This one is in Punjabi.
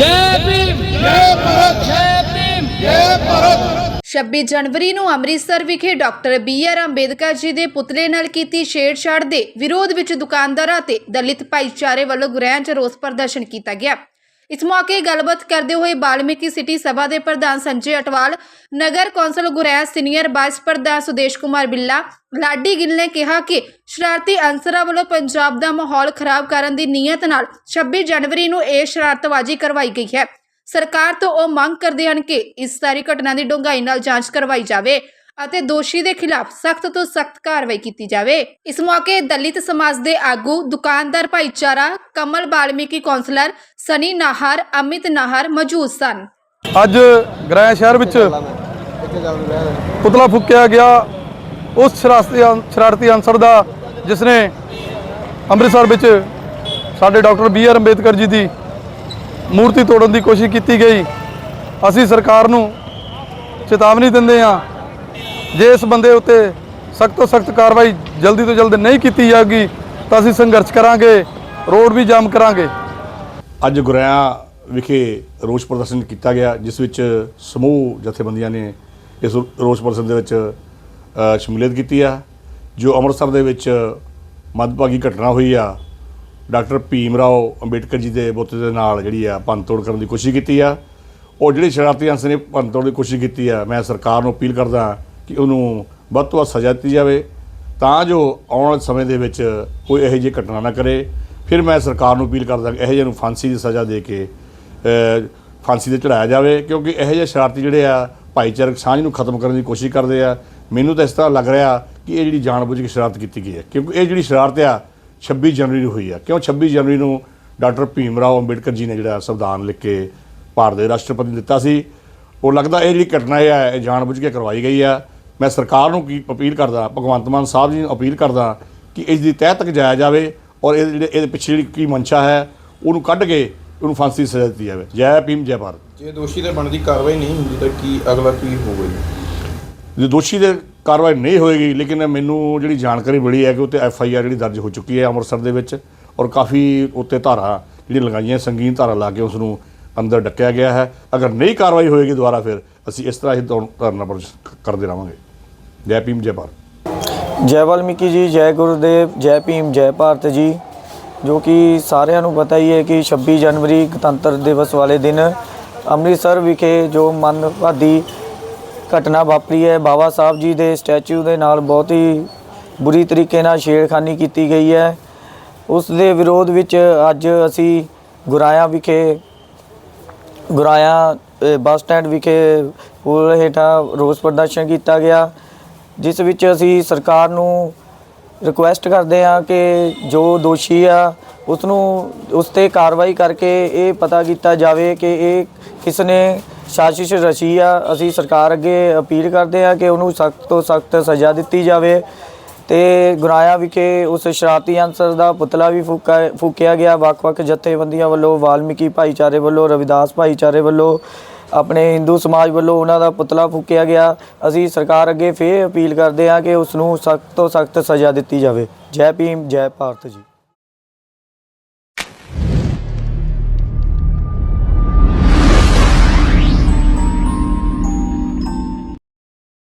ਜੈ ਭੀਮ। ਜੈ ਭਾਰਤ। ਜੈ ਭੀਮ। ਜੈ ਭਾਰਤ। 26 ਜਨਵਰੀ ਨੂੰ ਅੰਮ੍ਰਿਤਸਰ ਵਿਖੇ doctor B R Ambedkar ji ਦੇ ਪੁਤਲੇ ਨਾਲ ਕੀਤੀ ਛੇੜਛਾੜ ਦੇ ਵਿਰੋਧ ਵਿੱਚ ਦੁਕਾਨਦਾਰਾਂ ਤੇ ਦਲਿਤ ਭਾਈਚਾਰੇ ਵੱਲੋਂ ਗੁਰੈਆਂ 'ਚ ਰੋਸ ਪ੍ਰਦਰਸ਼ਨ ਕੀਤਾ ਗਿਆ। ਇਸ ਮੌਕੇ ਗੱਲਬਾਤ ਕਰਦੇ ਹੋਏ ਬਾਲਮੀਕੀ ਸਿਟੀ ਸਭਾ ਦੇ ਪ੍ਰਧਾਨ ਸੰਜੇ ਅਟਵਾਲ, ਨਗਰ ਕੌਂਸਲ ਗੁਰੈਆ ਸੀਨੀਅਰ ਵਾਈਸ ਪ੍ਰਧਾਨ ਸੁਦੇਸ਼ ਕੁਮਾਰ ਬਿੱਲਾ, ਲਾਡੀ ਗਿੱਲ ਨੇ ਕਿਹਾ ਕਿ ਸ਼ਰਾਰਤੀ ਅਨਸਰਾਂ ਵੱਲੋਂ ਪੰਜਾਬ ਦਾ ਮਾਹੌਲ ਖਰਾਬ ਕਰਨ ਦੀ ਨੀਅਤ ਨਾਲ 26 ਜਨਵਰੀ ਨੂੰ ਇਹ ਸ਼ਰਾਰਤਬਾਜ਼ੀ ਕਰਵਾਈ ਗਈ ਹੈ। ਸਰਕਾਰ ਤੋਂ ਉਹ ਮੰਗ ਕਰਦੇ ਹਨ ਕਿ ਇਸ ਸਾਰੀ ਘਟਨਾ ਦੀ ਡੂੰਘਾਈ ਨਾਲ ਜਾਂਚ ਕਰਵਾਈ ਜਾਵੇ। ਅਤੇ ਦੋਸ਼ੀ ਦੇ ਖਿਲਾਫ ਸਖਤ ਤੋਂ ਸਖਤ ਕਾਰਵਾਈ ਕੀਤੀ ਜਾਵੇ। ਇਸ ਮੌਕੇ ਦਲਿਤ ਸਮਾਜ ਦੇ ਆਗੂ, ਦੁਕਾਨਦਾਰ ਭਾਈਚਾਰਾ, ਕਮਲ ਬਾਲਮੀਕੀ ਕੌਂਸਲਰ ਸਨੀ ਨਾਹਰ, ਅਮਿਤ ਨਾਹਰ ਮੌਜੂਦ ਸਨ। ਅੱਜ ਗ੍ਰਹਿ ਸ਼ਹਿਰ ਵਿੱਚ ਪੁਤਲਾ ਫੂਕਿਆ ਗਿਆ। ਉਸ ਸ਼ਰਾਰਤੀ ਅਨਸਰ ਦਾ, ਜਿਸ ਨੇ ਅੰਮ੍ਰਿਤਸਰ ਵਿੱਚ ਸਾਡੇ doctor B R Ambedkar ji ਦੀ ਮੂਰਤੀ ਤੋੜਨ ਦੀ ਕੋਸ਼ਿਸ਼ ਕੀਤੀ ਗਈ। ਅਸੀਂ ਸਰਕਾਰ ਨੂੰ ਚੇਤਾਵਨੀ ਦਿੰਦੇ ਹਾਂ ਜੇ ਇਸ ਬੰਦੇ ਉੱਤੇ ਸਖਤ ਤੋਂ ਸਖਤ ਕਾਰਵਾਈ ਜਲਦੀ ਤੋਂ ਜਲਦ ਨਹੀਂ ਕੀਤੀ ਜਾਊਗੀ, ਤਾਂ ਅਸੀਂ ਸੰਘਰਸ਼ ਕਰਾਂਗੇ, ਰੋਡ ਵੀ ਜਾਮ ਕਰਾਂਗੇ। ਅੱਜ ਗੁਰਿਆ ਵਿਖੇ ਰੋਸ ਪ੍ਰਦਰਸ਼ਨ ਕੀਤਾ ਗਿਆ, ਜਿਸ ਵਿੱਚ ਸਮੂਹ ਜਥੇਬੰਦੀਆਂ ਨੇ ਇਸ ਰੋਸ ਪ੍ਰਦਰਸ਼ਨ ਦੇ ਵਿੱਚ ਸ਼ਮੂਲੀਅਤ ਕੀਤੀ ਆ, ਜੋ ਅੰਮ੍ਰਿਤਸਰ ਦੇ ਵਿੱਚ ਮੱਦਭਾਗੀ ਘਟਨਾ ਹੋਈ ਆ। ਡਾਕਟਰ ਭੀਮ ਰਾਓ ਅੰਬੇਡਕਰ ਜੀ ਦੇ ਬੁੱਤ ਦੇ ਨਾਲ ਜਿਹੜੀ ਆ ਭੰਨਤੋੜ ਕਰਨ ਦੀ ਕੋਸ਼ਿਸ਼ ਕੀਤੀ ਆ। ਉਹ ਜਿਹੜੀ ਸ਼ਰਾਰਤੀ ਅੰਸ ਨੇ ਭੰਨਤੋੜ ਦੀ ਕੋਸ਼ਿਸ਼ ਕੀਤੀ ਆ, ਮੈਂ ਸਰਕਾਰ ਨੂੰ ਅਪੀਲ ਕਰਦਾ ਕਿ ਉਹਨੂੰ ਵੱਧ ਤੋਂ ਵੱਧ ਸਜ਼ਾ ਦਿੱਤੀ ਜਾਵੇ, ਤਾਂ ਜੋ ਆਉਣ ਵਾਲੇ ਸਮੇਂ ਦੇ ਵਿੱਚ ਕੋਈ ਇਹੋ ਜਿਹੀ ਘਟਨਾ ਨਾ ਕਰੇ। ਫਿਰ ਮੈਂ ਸਰਕਾਰ ਨੂੰ ਅਪੀਲ ਕਰਦਾ ਕਿ ਇਹੋ ਜਿਹੇ ਨੂੰ ਫਾਂਸੀ ਦੀ ਸਜ਼ਾ ਦੇ ਕੇ ਫਾਂਸੀ ਤੇ ਚੜਾਇਆ ਜਾਵੇ, ਕਿਉਂਕਿ ਇਹੋ ਜਿਹੇ ਸ਼ਰਾਰਤੀ ਜਿਹੜੇ ਆ, ਭਾਈਚਾਰਕ ਸਾਂਝ ਨੂੰ ਖਤਮ ਕਰਨ ਦੀ ਕੋਸ਼ਿਸ਼ ਕਰਦੇ ਆ। ਮੈਨੂੰ ਤਾਂ ਇਸ ਤਰ੍ਹਾਂ ਲੱਗ ਰਿਹਾ ਕਿ ਇਹ ਜਿਹੜੀ ਜਾਣਬੁੱਝ ਕੇ ਸ਼ਰਾਰਤ ਕੀਤੀ ਗਈ ਹੈ, ਕਿਉਂਕਿ ਇਹ ਜਿਹੜੀ ਸ਼ਰਾਰਤ ਆ 26 ਜਨਵਰੀ ਨੂੰ ਹੋਈ ਆ। ਕਿਉਂ 26 ਜਨਵਰੀ ਨੂੰ ਡਾਕਟਰ ਭੀਮ ਰਾਓ ਅੰਬੇਡਕਰ ਜੀ ਨੇ ਜਿਹੜਾ ਸੰਵਿਧਾਨ ਲਿਖ ਕੇ ਭਾਰਤ ਦੇ ਰਾਸ਼ਟਰਪਤੀ ਨੂੰ ਦਿੱਤਾ ਸੀ। ਉਹ ਲੱਗਦਾ ਇਹ ਜਿਹੜੀ ਘਟਨਾ ਹੈ ਇਹ ਜਾਣਬੁੱਝ ਕੇ ਕਰਵਾਈ ਗਈ ਆ। ਮੈਂ ਸਰਕਾਰ ਨੂੰ ਕੀ ਅਪੀਲ ਕਰਦਾ ਭਗਵੰਤ ਮਾਨ ਸਾਹਿਬ ਜੀ ਨੂੰ ਅਪੀਲ ਕਰਦਾ ਕਿ ਇਸ ਦੀ ਤਹਿ ਤੱਕ ਜਾਇਆ ਜਾਵੇ ਔਰ ਇਹ ਜਿਹੜੇ ਇਹਦੇ ਪਿੱਛੇ ਜਿਹੜੀ ਕੀ ਮਨਸ਼ਾ ਹੈ ਉਹਨੂੰ ਕੱਢ ਕੇ ਉਹਨੂੰ ਫਾਂਸੀ ਦੀ ਸਜ਼ਾ ਦਿੱਤੀ ਜਾਵੇ। ਜੈ ਭੀਮ ਜੈ ਭਾਰਤ। ਜੇ ਦੋਸ਼ੀ ਤੇ ਬਣਦੀ ਕਾਰਵਾਈ ਨਹੀਂ ਹੁੰਦੀ ਤਾਂ ਕੀ ਅਗਲਾ ਕੀ ਹੋਵੇਗਾ? ਜੀ ਦੋਸ਼ੀ ਦੇ ਕਾਰਵਾਈ ਨਹੀਂ ਹੋਏਗੀ ਲੇਕਿਨ ਮੈਨੂੰ ਜਿਹੜੀ ਜਾਣਕਾਰੀ ਮਿਲੀ ਹੈ ਕਿ ਉੱਤੇ ਐਫ ਆਈ ਆਰ ਜਿਹੜੀ ਦਰਜ ਹੋ ਚੁੱਕੀ ਹੈ ਅੰਮ੍ਰਿਤਸਰ ਦੇ ਵਿੱਚ ਔਰ ਕਾਫੀ ਉੱਤੇ ਧਾਰਾ ਜਿਹੜੀ ਲਗਾਈਆਂ ਸੰਗੀਨ ਧਾਰਾ ਲਾ ਕੇ ਉਸ ਨੂੰ ਅੰਦਰ ਡੱਕਿਆ ਗਿਆ ਹੈ। ਅਗਰ ਨਹੀਂ ਕਾਰਵਾਈ ਹੋਏਗੀ ਦੁਬਾਰਾ ਫਿਰ ਅਸੀਂ ਇਸ ਤਰ੍ਹਾਂ ਹੀ ਧਰ- ਧਰਨਾ ਕਰਦੇ ਰਹਾਂਗੇ। ਜੈ ਭੀਮ, ਜੈ ਭਾਰਤ। ਜੈ ਵਾਲਮੀਕੀ ਜੀ, ਜੈ ਗੁਰਦੇਵ, ਜੈ ਭੀਮ, ਜੈ ਭਾਰਤ ਜੀ, ਜੋ ਕਿ ਸਾਰਿਆਂ ਨੂੰ ਪਤਾ ਹੀ ਹੈ ਕਿ 26 ਜਨਵਰੀ ਗਣਤੰਤਰ ਦਿਵਸ ਵਾਲੇ ਦਿਨ ਅੰਮ੍ਰਿਤਸਰ ਵਿਖੇ ਜੋ ਮਨਭਾਦੀ ਘਟਨਾ ਵਾਪਰੀ ਹੈ, ਬਾਬਾ ਸਾਹਿਬ ਜੀ ਦੇ ਸਟੈਚੂ ਦੇ ਨਾਲ ਬਹੁਤ ਹੀ ਬੁਰੀ ਤਰੀਕੇ ਨਾਲ ਛੇੜਖਾਨੀ ਕੀਤੀ ਗਈ ਹੈ। ਉਸ ਦੇ ਵਿਰੋਧ ਵਿੱਚ ਅੱਜ ਅਸੀਂ ਗੁਰਾਇਆ ਵਿਖੇ, ਗੁਰਾਇਆ ਬੱਸ ਸਟੈਂਡ ਵਿਖੇ ਪੁਲ ਹੇਠਾਂ ਰੋਸ ਪ੍ਰਦਰਸ਼ਨ ਕੀਤਾ ਗਿਆ। ਜਿਸ ਵਿੱਚ ਅਸੀਂ ਸਰਕਾਰ ਨੂੰ ਰਿਕੁਐਸਟ ਕਰਦੇ ਹਾਂ ਕਿ ਜੋ ਦੋਸ਼ੀ ਆ ਉਸ ਨੂੰ ਉਸ ਤੇ ਕਾਰਵਾਈ ਕਰਕੇ ਇਹ ਪਤਾ ਕੀਤਾ ਜਾਵੇ ਕਿ ਇਹ ਕਿਸ ਨੇ ਸਾਜ਼ਿਸ਼ ਰਚੀ ਆ। ਅਸੀਂ ਸਰਕਾਰ ਅੱਗੇ ਅਪੀਲ ਕਰਦੇ ਹਾਂ ਕਿ ਉਹਨੂੰ ਸਖਤ ਤੋਂ ਸਖਤ ਸਜ਼ਾ ਦਿੱਤੀ ਜਾਵੇ। ਤੇ ਗੁਰਾਇਆ ਵਿਖੇ ਉਸ ਸ਼ਰਾਰਤੀ ਅਨਸਰ ਦਾ ਪੁਤਲਾ ਵੀ ਫੂਕਾ ਫੂਕਿਆ ਗਿਆ। ਵੱਖ-ਵੱਖ ਜਥੇਬੰਦੀਆਂ ਵੱਲੋਂ, ਵਾਲਮੀਕੀ ਭਾਈਚਾਰੇ ਵੱਲੋਂ, ਰਵਿਦਾਸ ਭਾਈਚਾਰੇ ਵੱਲੋਂ, ਆਪਣੇ ਹਿੰਦੂ ਸਮਾਜ ਵੱਲੋਂ ਉਹਨਾਂ ਦਾ ਪੁਤਲਾ ਫੂਕਿਆ ਗਿਆ। ਅਸੀਂ ਸਰਕਾਰ ਅੱਗੇ ਫੇਰ ਅਪੀਲ ਕਰਦੇ ਹਾਂ ਕਿ ਉਸ ਨੂੰ ਸਖਤ ਤੋਂ ਸਖਤ ਸਜ਼ਾ ਦਿੱਤੀ ਜਾਵੇ। ਜੈ ਭੀਮ, ਜੈ ਭਾਰਤ ਜੀ।